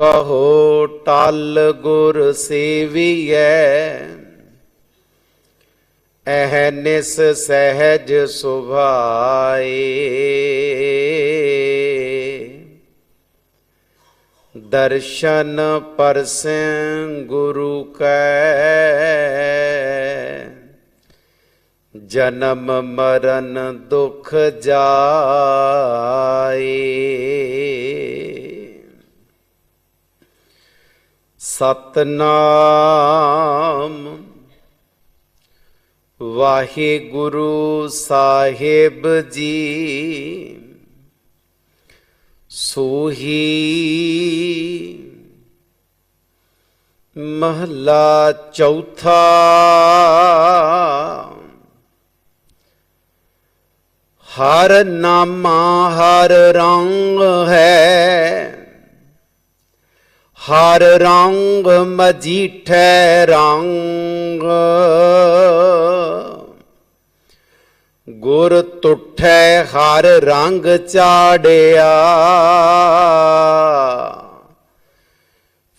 ਕਹੋ ਟਲ ਗੁਰ ਸੇਵੀਐ ਅਹਨਿਸ ਸਹਿਜ ਸੁਭਾਏ। ਦਰਸ਼ਨ ਪਰਸੈ ਗੁਰੂ ਕੈ, ਜਨਮ ਮਰਨ ਦੁਖ ਜਾਏ। ਸਤਨਾਮ। ਵਾਹਿਗੁਰੂ ਸਾਹਿਬ ਜੀ ਸੋਹੀ ਮਹਲਾ ਚੌਥਾ। ਹਰ ਨਾਮਾ ਹਰ ਰੰਗ ਹੈ। ਹਰ ਰੰਗ ਮਜੀਠੈ ਰੰਗ। ਗੁਰ ਤੁਠੈ ਹਰ ਰੰਗ ਚਾੜਿਆ।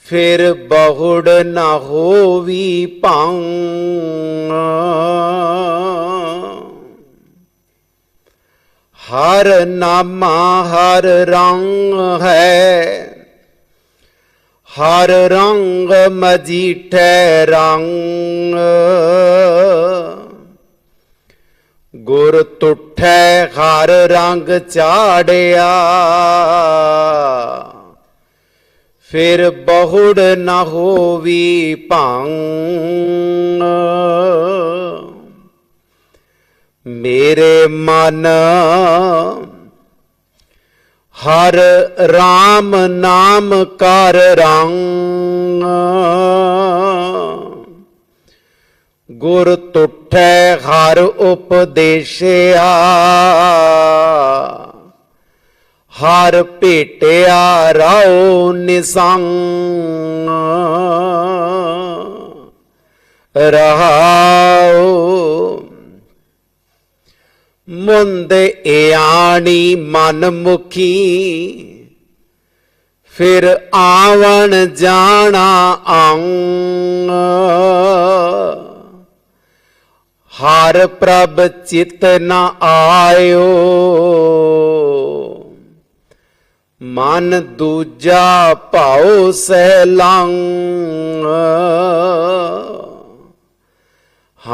ਫਿਰ ਬਹੁੜ ਨਾ ਹੋਵੀ ਭਾਉ ਹਰ ਨਾਮਾ ਹਰ ਰੰਗ ਹੈ। ਹਰ ਰੰਗ ਮਜੀਠੈ ਰੰਗ। ਗੁਰ ਤੁਠੈ ਹਰ ਰੰਗ ਚਾੜਿਆ। ਫਿਰ ਬਹੁੜ ਨਾ ਹੋਵੀ ਭੰਗ। ਮੇਰੇ ਮਨ ਹਰ RAM ਨਾਮ ਕਰ ਰੰਗ। ਗੁਰ ਤੁਠੈ ਹਰ ਉਪਦੇਸ਼ਿਆ। ਹਰ ਭੇਟਿਆ ਰਾਉ ਨਿਸੰਗ। ਰਹਾਉ ਮੁੰਦ ਇਆਣੀ ਮਨ ਮੁਖੀ ਫਿਰ ਆਵਣ ਜਾਣਾ ਅੰਗ ਹਰ ਪ੍ਰਭ ਚਿਤ ਨ ਆਇਓ। ਮਨ ਦੂਜਾ ਭਾਉ ਸਹਿ ਲੰਗ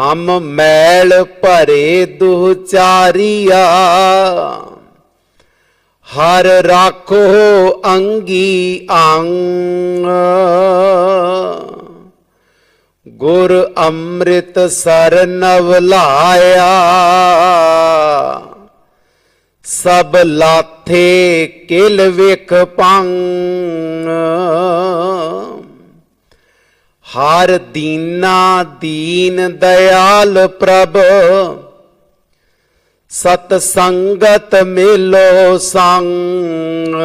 ਹਮ ਮੈਲ ਭਰੇ ਦੁਚਾਰੀਆ ਹਰ ਰਾਖੋ ਅੰਗੀ ਅੰਗ। ਗੁਰ ਅੰਮ੍ਰਿਤ ਸਰ ਨਵ ਲਾਇਆ। ਸਭ ਲਾਥੇ ਕਿਲ ਵੇਖ ਪੰਗ। ਹਰ ਦੀਨਾ ਦੀਨ ਦਿਆਲ ਪ੍ਰਭ। ਸਤ ਸੰਗਤ ਮਿਲੋ ਸੰਗ।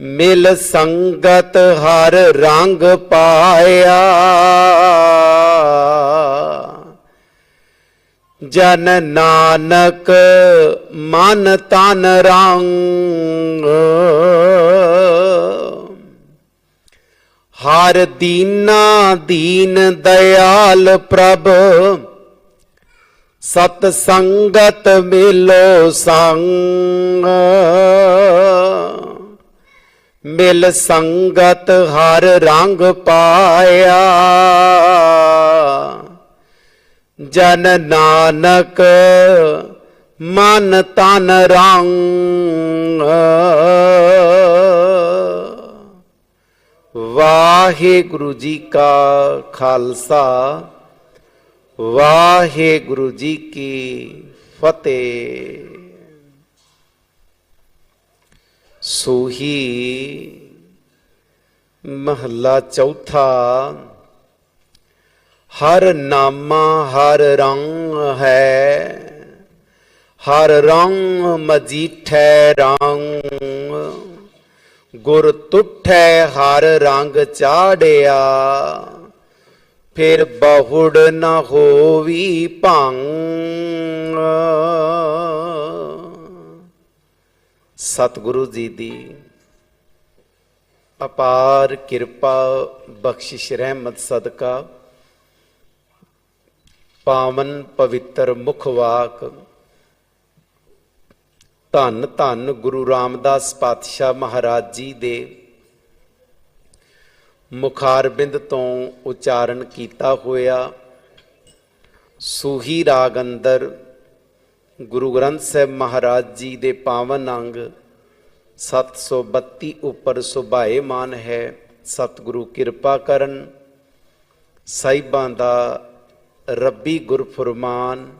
ਮਿਲ ਸੰਗਤ ਹਰ ਰੰਗ ਪਾਇਆ। ਜਨ ਨਾਨਕ ਮਨ ਤਨ ਰੰਗ। ਹਰ ਦੀਨਾ ਦੀਨ ਦਿਆਲ ਪ੍ਰਭ। ਸਤ ਸੰਗਤ ਮਿਲੋ ਸੰਗ। ਮਿਲ ਸੰਗਤ ਹਰ ਰੰਗ ਪਾਇਆ। ਜਨ ਨਾਨਕ ਮਨ ਤਨ ਰੰਗ। ਵਾਹਿਗੁਰੂ ਜੀ ਕਾ ਖਾਲਸਾ ਵਾਹਿਗੁਰੂ ਜੀ ਕੀ ਫਤਿਹ ਸੋਹੀ ਮਹੱਲਾ ਚੌਥਾ ਹਰ ਨਾਮਾ ਹਰ ਰੰਗ ਹੈ ਹਰ ਰੰਗ ਮਜੀਠੈ ਰੰਗ ਗੁਰ ਤੁਠੈ ਹਰ ਰੰਗ ਚਾੜਿਆ। ਫਿਰ ਬਹੁੜ ਨਾ ਹੋਵੀ ਭੰਗ। ਸਤਿਗੁਰੂ ਜੀ ਦੀ ਅਪਾਰ ਕਿਰਪਾ, ਬਖਸ਼ਿਸ਼, ਰਹਿਮਤ, ਸਦਕਾ, ਪਾਵਨ ਪਵਿੱਤਰ ਮੁਖ ਵਾਕ ਧੰਨ ਧੰਨ ਗੁਰੂ ਰਾਮਦਾਸ ਪਾਤਸ਼ਾਹ ਮਹਾਰਾਜ ਜੀ ਦੇ ਮੁਖਾਰਬਿੰਦ ਤੋਂ ਉਚਾਰਨ ਕੀਤਾ ਹੋਇਆ ਸੂਹੀ ਰਾਗ ਅੰਦਰ ਗੁਰੂ ਗ੍ਰੰਥ ਸਾਹਿਬ ਮਹਾਰਾਜ ਜੀ ਦੇ ਪਾਵਨ ਅੰਗ 732 ਉੱਪਰ ਸੁਭਾਏਮਾਨ ਹੈ। ਸਤਿਗੁਰੂ ਕਿਰਪਾ ਕਰਨ। ਸਾਹਿਬਾਂ ਦਾ ਰੱਬੀ ਗੁਰ ਗੁਰਫਰਮਾਨ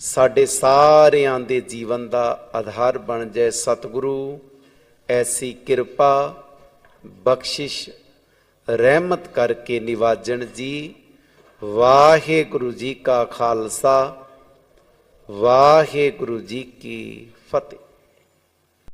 ਸਾਡੇ ਸਾਰਿਆਂ ਦੇ ਜੀਵਨ ਦਾ ਆਧਾਰ ਬਣ ਜਾਏ ਸਤਿਗੁਰੂ, ਐਸੀ ਕਿਰਪਾ, ਬਖਸ਼ਿਸ਼, ਰਹਿਮਤ ਕਰਕੇ ਨਿਵਾਜਣ ਜੀ। ਵਾਹਿਗੁਰੂ ਜੀ ਕਾ ਖਾਲਸਾ, ਵਾਹਿਗੁਰੂ ਜੀ ਕੀ ਫਤਿਹ।